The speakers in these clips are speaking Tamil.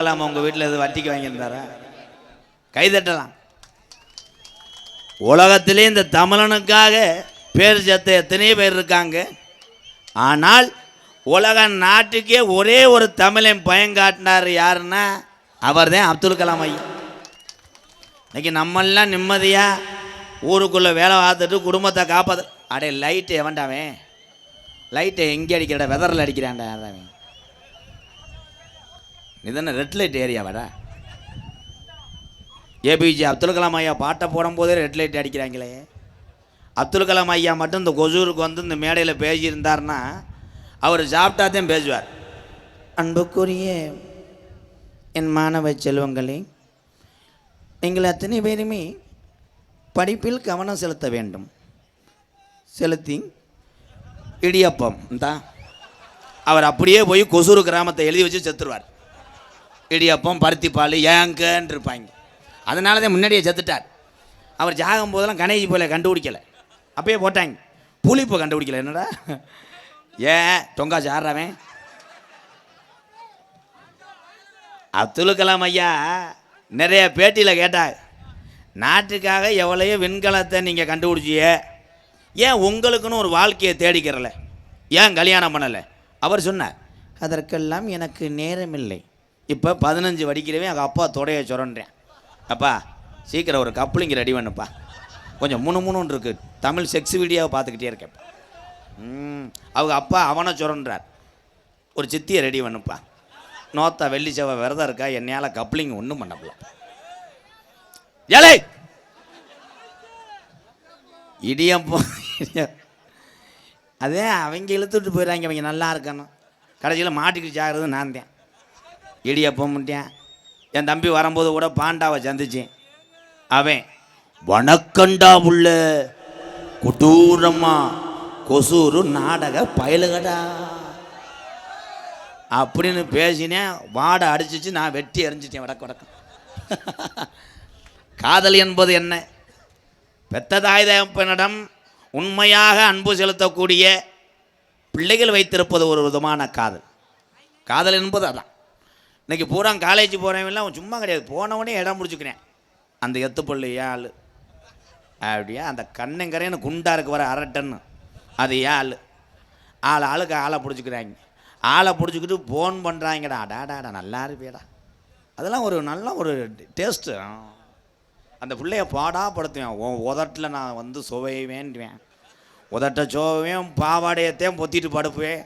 கலாம் உங்கள் வீட்டில் எது வட்டிக்கு வாங்கியிருந்தாரா? கைதட்டலாம் உலகத்திலே இந்த தமிழனுக்காக பேர் சேர்த்த எத்தனையோ பேர் இருக்காங்க? ஆனால் உலக நாட்டுக்கே ஒரே ஒரு தமிழன் பயங்காட்டினார் யாருன்னா அவர் தான் அப்துல் கலாம் ஐயா. இன்னைக்கு நம்மெல்லாம் நிம்மதியாக ஊருக்குள்ளே வேலை பார்த்துட்டு குடும்பத்தை காப்பாற்று அடே லைட்டு எவன்டாவன் லைட்டை எங்கே அடிக்கிறடா? வெதரில் அடிக்கிறான்டா அவன் நீ ரெட் லைட் ஏரியாவாடா ஏபிஜே அப்துல் கலாம் ஐயா பாட்டை போடும்போதே ரெட் லைட் அடிக்கிறாங்களே. அப்துல் கலாம் ஐயா மட்டும் இந்த கொசூருக்கு வந்து இந்த மேடையில் பேசியிருந்தார்னா அவர் சாப்பிட்டா தான் பேசுவார். அன்புக்குரிய என் மாணவ செல்வங்களே நீங்கள் அத்தனை பேருமே படிப்பில் கவனம் செலுத்த வேண்டும். செலுத்தி இடியப்பம் தான் அவர் அப்படியே போய் கொசூர் கிராமத்தை எழுதி வச்சு செத்துருவார். இடியப்பம் பருத்தி பால் ஏங்கன்னு இருப்பாங்க அதனால தான் முன்னாடியே செத்துட்டார். அவர் ஜாகும் போதெல்லாம் கணேஜி போல கண்டுபிடிக்கல. அப்பயே போட்டாங்க. புளிப்பை கண்டுபிடிக்கல. என்னடா? ஏன் தொங்கா சாடுறவன் அப்துல் கலாம் ஐயா நிறைய பேட்டியில் கேட்டார். நாட்டுக்காக எவ்வளையோ விண்கலத்தை நீங்கள் கண்டுபிடிச்சிய. ஏன் உங்களுக்குன்னு ஒரு வாழ்க்கையை தேடிக்கிறல? ஏன் கல்யாணம் பண்ணலை? அவர் சொன்னார் அதற்கெல்லாம் எனக்கு நேரமில்லை. இப்போ பதினஞ்சு வடிக்கிறவே எங்கள் அப்பா தொடைய சுரண்டேன் அப்பா சீக்கிரம் ஒரு கப்ளிங்க ரெடி பண்ணுப்பா. கொஞ்சம் மூணு முணுன்னு இருக்கு. தமிழ் செக்ஸ் வீடியோவை பார்த்துக்கிட்டே இருக்கேன். ம் அவங்க அப்பா அவனை சுரண்டார் ஒரு சித்தியை ரெடி பண்ணுப்பா. நோத்தா வெள்ளி செவ்வாய் விரதம் இருக்கா? என்னையால் கப்ளிங் ஒன்றும் பண்ணப்பல ஏழை இடியப்பம் இடியம். அதே அவங்க இழுத்துட்டு போயிடுறாங்க. அவங்க நல்லா இருக்கணும். கடைசியில் மாட்டிக்கிட்டு சாகிறது நான் தான் இடியப்பம் முட்டேன் என் தம்பி வரும்போது கூட பாண்டாவை சந்திச்சேன். அவன் வணக்கண்டா உள்ள கொடூரமா கொசூரு நாடக பயலுகடா. அப்படின்னு பேசினேன். வாடை அடிச்சிச்சு நான் வெட்டி எறிஞ்சிட்டேன் வடக்கு வடக்கம் காதல் என்பது என்ன? பெத்த தாய் தகப்பனிடம் உண்மையாக அன்பு செலுத்தக்கூடிய பிள்ளைகள் வைத்திருப்பது ஒரு விதமான காதல். காதல் என்பது அதான். இன்னைக்கு பூரா காலேஜ் போகிறவங்களாம் அவன் சும்மா கிடையாது. போனவனே இடம் முடிச்சுக்கிறேன் அந்த எத்துப்பள்ளி ஏன் ஆள் அப்படியா அந்த கண்ணங்கரைன்னு குண்டா இருக்கு வர அரட்டன்னு. அது ஏன் ஆள் ஆள் ஆளுக்கு ஆளை பிடிச்சிக்கிறாங்க. ஆளை பிடிச்சிக்கிட்டு ஃபோன் பண்ணுறாங்கடா அடாடாடா நல்லா இருப்பியடா. அதெல்லாம் ஒரு நல்ல ஒரு டேஸ்ட்டு அந்த பிள்ளைய பாடா படுத்துவேன். உன் உதட்டில் நான் வந்து சுவைவேன்டுவேன் உதட்ட சோவேன் பாவாடையத்தையும் பொத்திட்டு படுப்புவேன்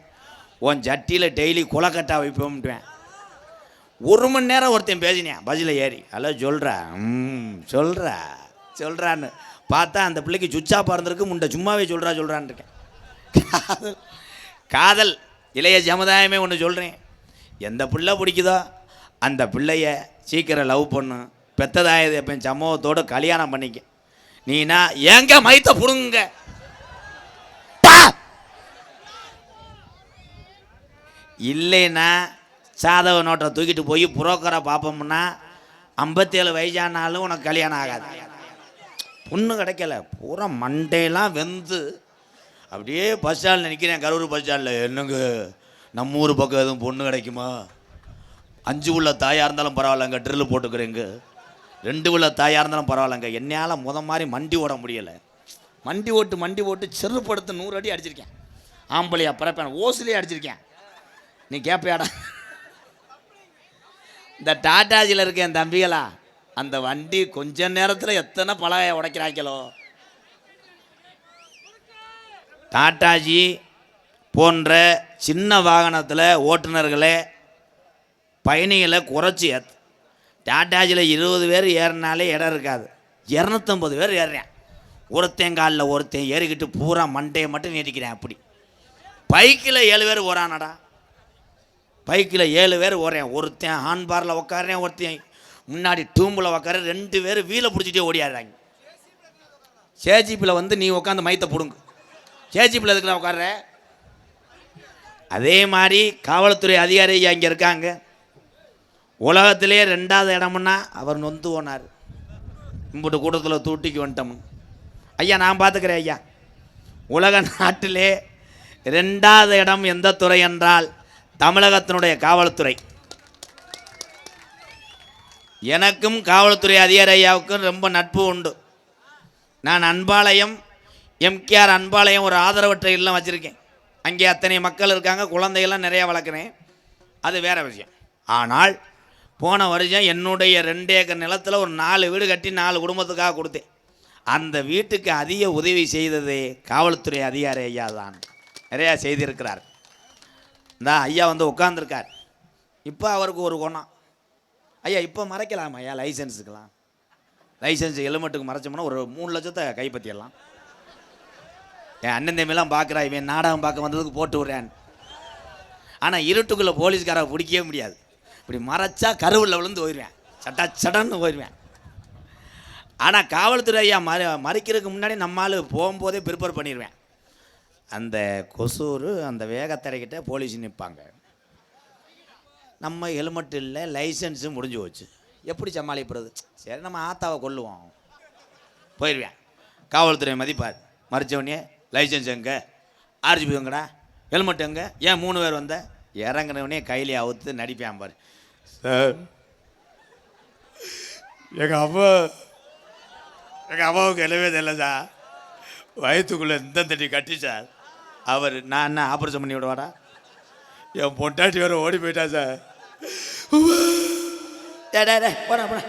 உன் ஜட்டியில் டெய்லி குளக்கட்டா வைப்போம்ட்டுவேன். ஒரு மணி நேரம் ஒருத்தன் பேசினேன் பஸ்ஸில் ஏறி. ஹலோ சொல்கிறா ம் சொல்கிறா சொல்கிறான்னு பார்த்தா அந்த பிள்ளைக்கு சுச்சா பறந்துருக்கு முண்டை சும்மாவே சொல்கிறா சொல்கிறான்னு இருக்கேன். காதல். காதல். இளைய சமுதாயமே ஒன்று சொல்கிறேன் எந்த பிள்ளை பிடிக்குதோ அந்த பிள்ளைய சீக்கிரம் லவ் பண்ணு. பெத்ததாயது எப்போ சமூகத்தோடு கல்யாணம் பண்ணிக்க. நீனா ஏங்க மைத்த புடுங்க? இல்லைன்னா சாதக நோட்டை தூக்கிட்டு போய் புரோக்கரை பார்ப்போம்னா ஐம்பத்தேழு வயசானாலும் உனக்கு கல்யாணம் ஆகாது. பொண்ணு கிடைக்கல. பூரா மண்டையெல்லாம் வெந்து அப்படியே பஸ் ஸ்டாண்டில் நிற்கிறேன் கரூர் பஸ் ஸ்டாண்டில் என்னங்க? நம்ம ஊர் பக்கம் எதுவும் பொண்ணு கிடைக்குமா? அஞ்சு உள்ள தாயாக இருந்தாலும் பரவாயில்லங்க. ட்ரில்லு போட்டுக்கிறேங்க. ரெண்டு உள்ள தாயாக இருந்தாலும் பரவாயில்லங்க. என்னையால் முத மாதிரி மண்டி ஓட முடியலை. மண்டி ஓட்டு மண்டி ஓட்டு செருப்படுத்து நூறு அடி அடிச்சிருக்கேன். ஆம்பளையா பிறப்பேன். ஓசிலே அடிச்சிருக்கேன். நீ கேட்பியாடா இந்த டாட்டாஜியில் இருக்க என் தம்பிகளா அந்த வண்டி கொஞ்ச நேரத்தில் எத்தனை பலகையை உடைக்கிறாங்களோ. டாட்டாஜி போன்ற சின்ன வாகனத்தில் ஓட்டுநர்களே பயணிகளை குறைச்சி ஏத் டாட்டாஜியில் இருபது பேர் ஏறினாலே இடம் இருக்காது. இரநூத்தம்பது பேர் ஏறுறேன். ஒருத்தன் காலில் ஒருத்தன் ஏறிக்கிட்டு பூரா மண்டையை மட்டும் நீட்டிக்கிறேன் அப்படி. பைக்கில் ஏழு பேர் ஓரானடா பைக்கில் ஏழு பேர் ஓடுறேன். ஒருத்தன் ஹான் பாரில் ஒருத்தன் முன்னாடி டூம்பில் உட்கார ரெண்டு பேர் வீலை பிடிச்சிட்டே ஓடியாடுறாங்க. சேஜிப்பில் வந்து நீ உட்காந்து மைத்தை பிடுங்கு. சேஜிப்பில் எதுக்குலாம் உட்கார்ற அதே மாதிரி காவல்துறை அதிகாரி அங்கே இருக்காங்க. உலகத்திலே ரெண்டாவது இடம்னா அவர் நொந்து போனார். இம்புட்டு கூட்டத்தில் தூட்டிக்கு வந்துட்டோம். ஐயா நான் பார்த்துக்கிறேன் ஐயா. உலக நாட்டிலே ரெண்டாவது இடம் எந்த துறை என்றால் தமிழகத்தினுடைய காவல்துறை. எனக்கும் காவல்துறை அதிகாரி ஐயாவுக்கும் ரொம்ப நட்பு உண்டு. நான் அன்பாலயம் எம்கேஆர் அன்பாலயம் ஒரு ஆதரவற்ற இல்லம் வச்சுருக்கேன். அங்கே அத்தனை மக்கள் இருக்காங்க குழந்தைகள்லாம் நிறையா வளர்க்குறேன். அது வேறு விஷயம். ஆனால் போன வருஷம் என்னுடைய ரெண்டு ஏக்கர் நிலத்தில் ஒரு நாலு வீடு கட்டி நாலு குடும்பத்துக்காக கொடுத்தேன். அந்த வீட்டுக்கு அதிக உதவி செய்ததே காவல்துறை அதிகாரி ஐயா தான். நிறையா செய்திருக்கிறார். இந்த ஐயா வந்து உட்காந்துருக்கார் இப்போ அவருக்கு ஒரு குணம். ஐயா இப்போ மறைக்கலாமா ஐயா? லைசன்ஸுக்கெலாம் லைசன்ஸ் ஹெல்மெட்டுக்கு மறைச்சோம்னா ஒரு மூணு லட்சத்தை கைப்பற்றிடலாம். என் அண்ணன் தம்பிலாம் பார்க்குறா இவன் நாடகம் பார்க்க வந்ததுக்கு போட்டு விட்றேன். ஆனால் இருட்டுக்குள்ளே போலீஸ்காரை பிடிக்கவே முடியாது. இப்படி மறைச்சா கருவில் விழுந்து போயிடுவேன் சட்டா சடன்னு போயிடுவேன் ஆனால் காவல்துறை ஐயா மறை மறைக்கிறதுக்கு முன்னாடி நம்மால் போகும்போதே ப்ரிப்பேர் பண்ணிடுவேன் அந்த கொசூர் அந்த வேகத்தடைக்கிட்ட போலீஸ் நிற்பாங்க நம்ம ஹெல்மெட் இல்லை லைசன்ஸும் முடிஞ்சு போச்சு. எப்படி சமாளிக்கிறது? சரி நம்ம ஆத்தாவை கொல்லுவோம். போயிடுவேன் காவல்துறை மதிப்பார். மறிச்சவனே லைசன்ஸ் எங்கே? ஆர்ஜிபி எங்கடா? ஹெல்மெட் எங்கே? ஏன் மூணு பேர் வந்த? இறங்குனவனே கையிலே அவுத்து நடிப்பேன் பாரு. சார் எங்கள் அம்மா எங்கள் அம்மாவுக்கு எழுவே தெரியல சார். வயிற்றுக்குள்ளே இந்த தட்டி கட்டி சார். அவர் நான் என்ன ஆப்ரேஷன் பண்ணி விடுவாடா என் பொண்டாட்டி வேற ஓடி போயிட்டா சார். டேய், போடா போடா.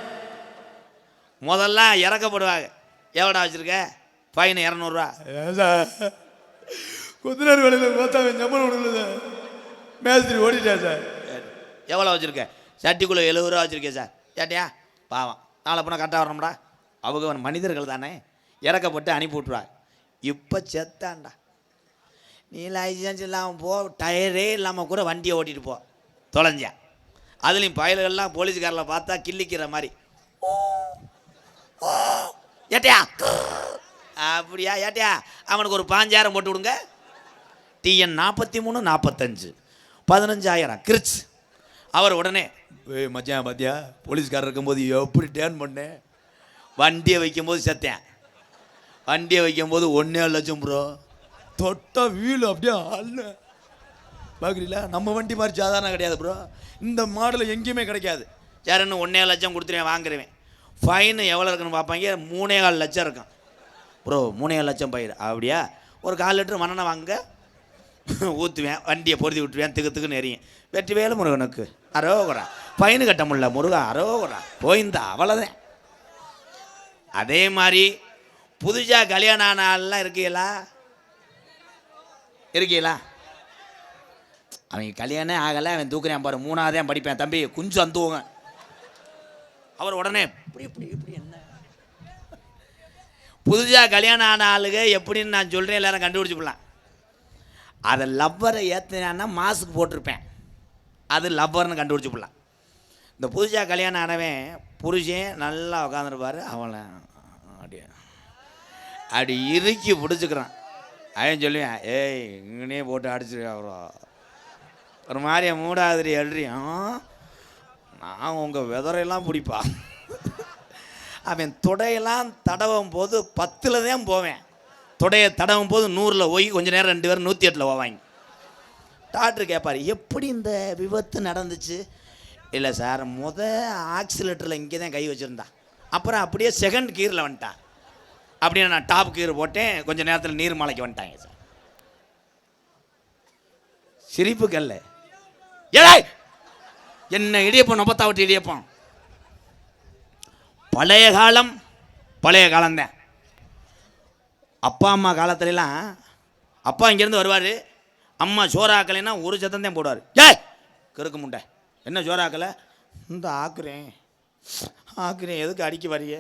முதல்ல இறக்கப்படுவாங்க. எவ்வளோ வச்சுருக்க? ஃபைன் இரநூறுவா. சார். குதிரை வேலையில் பார்த்தா சம்பளம் கொடுக்கல சார். மேஸ்திரி ஓடிட்டா சார். எவ்வளோ வச்சுருக்க? சட்டிக்குள்ளே எழுபது ரூபா வச்சுருக்கேன் சார். ஏட்டியா? பாவம். நாளை போனால் கரெக்டாக வரணும்டா. அவங்க மனிதர்கள் தானே. இறக்கப்பட்டு அனுப்பி விட்ருவா இப்போ செத்தான்டா. நீ லைசன்ஸ் இல்லாமல் போ டயரே இல்லாமல் கூட வண்டியை ஓட்டிட்டு போ. தொலைஞ்சேன் அதுலேயும் பயல்கள்லாம் போலீஸ்காரில் பார்த்தா கிள்ளிக்கிற மாதிரி. ஏட்டியா? அப்படியா ஏட்டியா? அவனுக்கு ஒரு பாஞ்சாயிரம் போட்டு விடுங்க. டிஎன் நாற்பத்தி மூணு நாற்பத்தஞ்சு பதினஞ்சாயிரம். கிரிச் அவர் உடனே ஏய் மச்சான் மத்தியா போலீஸ்காரர் இருக்கும்போது எப்படி டேர்ன் பண்ணேன்? வண்டியை வைக்கும்போது செத்தேன். வண்டியை வைக்கும்போது ஒன்றே லட்சம் ப்ரோ தொட்ட வீல் அப்படியே அல்ல பார்க்குறீங்களா நம்ம வண்டி மாதிரி சாதாரண கிடையாது ப்ரோ இந்த மாடல் எங்கேயுமே கிடைக்காது. யாருன்னு ஒன்றே லட்சம் கொடுத்துருவேன் வாங்குறேன் ஃபைன் எவ்வளோ இருக்குன்னு பார்ப்பாங்க? மூணே கால் லட்சம் இருக்கும். ப்ரோ மூணே கால் லட்சம் பயிர். அப்படியா? ஒரு கால் லிட்டர் மண்ணெண்ணெய் வாங்க ஊற்றுவேன் வண்டியை பொருத்தி விட்டுருவேன் திக்கு திக்குன்னு எறியும் வெற்றி வேலை முருகனுக்கு. அரோகரா. ஃபைனு கட்ட முடியல முருகா அரோகரா. போயிருந்தா அவ்வளோதான் அதே மாதிரி புதுசாக கல்யாணம் ஆன ஆள்லாம் இருக்கீங்களா? இருக்கீங்களா? அவன் கல்யாணம் ஆகலை அவன் தூக்குறேன் பாரு. மூணாவதே படிப்பேன். தம்பி குஞ்சு அந்துவோங்க. அவர் உடனே இப்படி இப்படி இப்படி என்ன? புதுசாக கல்யாணம் ஆன ஆளுக எப்படின்னு நான் சொல்கிறேன் எல்லாரும் கண்டுபிடிச்சிக்கலாம். அதை லவ்வரை ஏற்றினான்னா மாஸ்க் போட்டிருப்பேன். அது லவ்வர்னு கண்டுபிடிச்சிக்கலாம். இந்த புதுசாக கல்யாணம் ஆனவன் புருஷன் நல்லா உட்காந்துருப்பார் அவனை அப்படியே அப்படி இறுக்கி பிடிச்சிக்கிறான். அவன் சொல்லுவேன் ஏய் இங்கனே போட்டு அடிச்சிருக்கா ப்ரோ ஒரு மாதிரி மூடாதிரி எழுறியும் நான் உங்கள் விதரையெல்லாம் பிடிப்பா. அவன் தொடையெல்லாம் தடவும் போது பத்தில் தான் போவேன். தொடையை தடவும் போது நூறில் போய் கொஞ்ச நேரம் ரெண்டு பேரும் நூற்றி எட்டில் போவாங்க. டாக்டர் கேட்பார் எப்படி இந்த விபத்து நடந்துச்சு? இல்லை சார் முத ஆக்சிலேட்டரில் இங்கே தான் கை வச்சுருந்தான் அப்புறம் அப்படியே செகண்ட் கீரில் வந்துட்டான் அப்படின்னு நான் டாப் கீர் போட்டேன். கொஞ்சம் நேரத்தில் நீர் மலைக்கு வந்துட்டாங்க சார். சிரிப்பு கல்ல ஏழை என்ன இடியப்பம் நொப்பத்தாவட்டு இடியப்பம்? பழைய காலம் பழைய காலம்தான் அப்பா அம்மா காலத்துலலாம் அப்பா இங்கேருந்து வருவார். அம்மா சோறாக்கலைன்னா ஒரு சத்தம் தான் போடுவார். ஏய்! கிறுக்கு முண்டை என்ன சோறாக்கலை இந்த ஆக்குறேன். ஆக்குறேன். எதுக்கு அடிக்க வரிய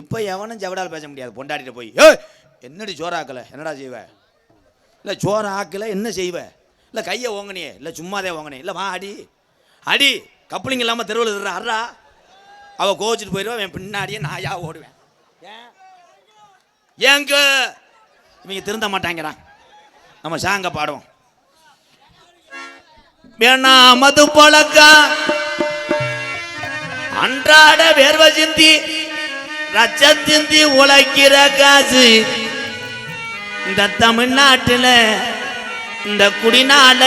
இப்போ எவனும் ஜவடால் பேச முடியாது. பொண்டாடிட்டு போய் ஏ என்னடி சோறாக்கலை? என்னடா செய்வ? இல்லை சோறு ஆக்கலை என்ன செய்வ? இல்லை கையை ஓங்கினியே. இல்லை சும்மாதே ஓங்கினே இல்லை வா அடி. அடி கப்ளிங் இல்லாமல் தெருவில் இருக்கிற அறா அவள் கோச்சிட்டு போயிடுவா என் பின்னாடியே நாயா ஓடுவேன். ஏன்? ஏங்க? இவங்க திருந்த மாட்டாங்கிறான் நம்ம சாங்க பாடுவோம். வேணா மது பழக்கம் அன்றாட வேர்வை சிந்தி ரச்ச சிந்தி உழைக்கிற காசு. இந்த தமிழ்நாட்டில் இந்த குடிநாட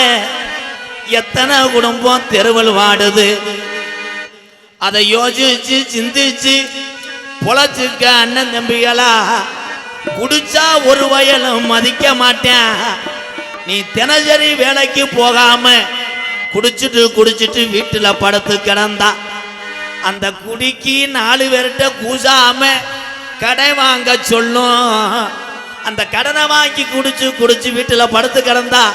எத்தனை குடும்பம் தெருவல் வாடுது? அதை யோசிச்சு சிந்திச்சு பொழைச்சுக்க அண்ணன் தம்பிகளா குடிச்சா ஒரு வயலும் மதிக்க மாட்டேன். நீ தினசரி வேலைக்கு போகாம குடிச்சிட்டு குடிச்சிட்டு வீட்டில் படுத்து கிடந்தா அந்த குடிக்கு நாலு பேர்கிட்ட கூசாம கடை வாங்க சொல்லும். அந்த கடனை வாங்கி குடிச்சு குடிச்சு வீட்டில் படுத்து கிடந்தா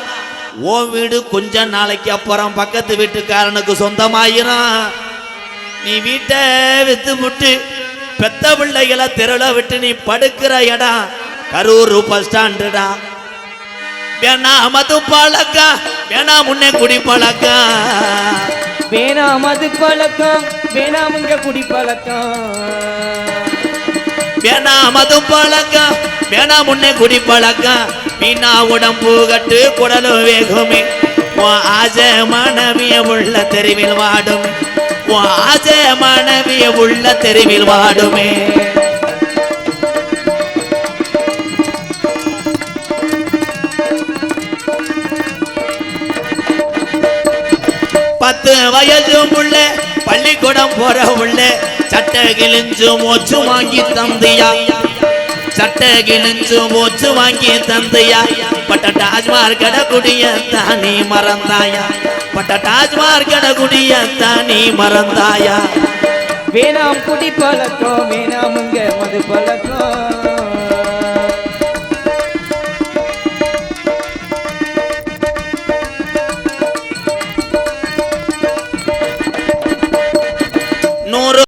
ஓ வீடு கொஞ்ச நாளைக்கு அப்புறம் பக்கத்து வீட்டுக்காரனுக்கு சொந்தமாயிரும். நீ வீட்டை வித்து விட்டு பெத்த பிள்ளைகளை தெருவில் விட்டு நீ படுக்கிற இடம் கரூர் பஸ் ஸ்டாண்டுடா. வேணா மது பழக்கம் வேணா முன்னே குடி பழக்கம். வேணாம் அது பழக்கம் வேணாம் இங்க குடி பழக்கம் வேணாம் அது பழக்கம் வேணாம் முன்னே குடி பழக்கம் வீணா உடம்பு கட்டு குடலும் வேகுமே. உன் ஆசை மனைவிய உள்ள தெருவில் வாடும். உன் ஆசை மனைவிய உள்ள தெருவில் வாடுமே. வயது வயசு உள்ள பள்ளிக்கூடம் போற உள்ள சட்ட கிழிஞ்சு மூச்சு வாங்கி தந்தையா? சட்ட கிழிஞ்சு மூச்சு வாங்கி தந்தையா? பட்ட டாஜ்மார் கடகுடிய தானி மறந்தாயா? பட்ட டாஜ்மார் கடகுடிய தானி மறந்தாயா? வேணாம் குடி பழக்கம் வேணாம் இங்க மது பழக்கம்.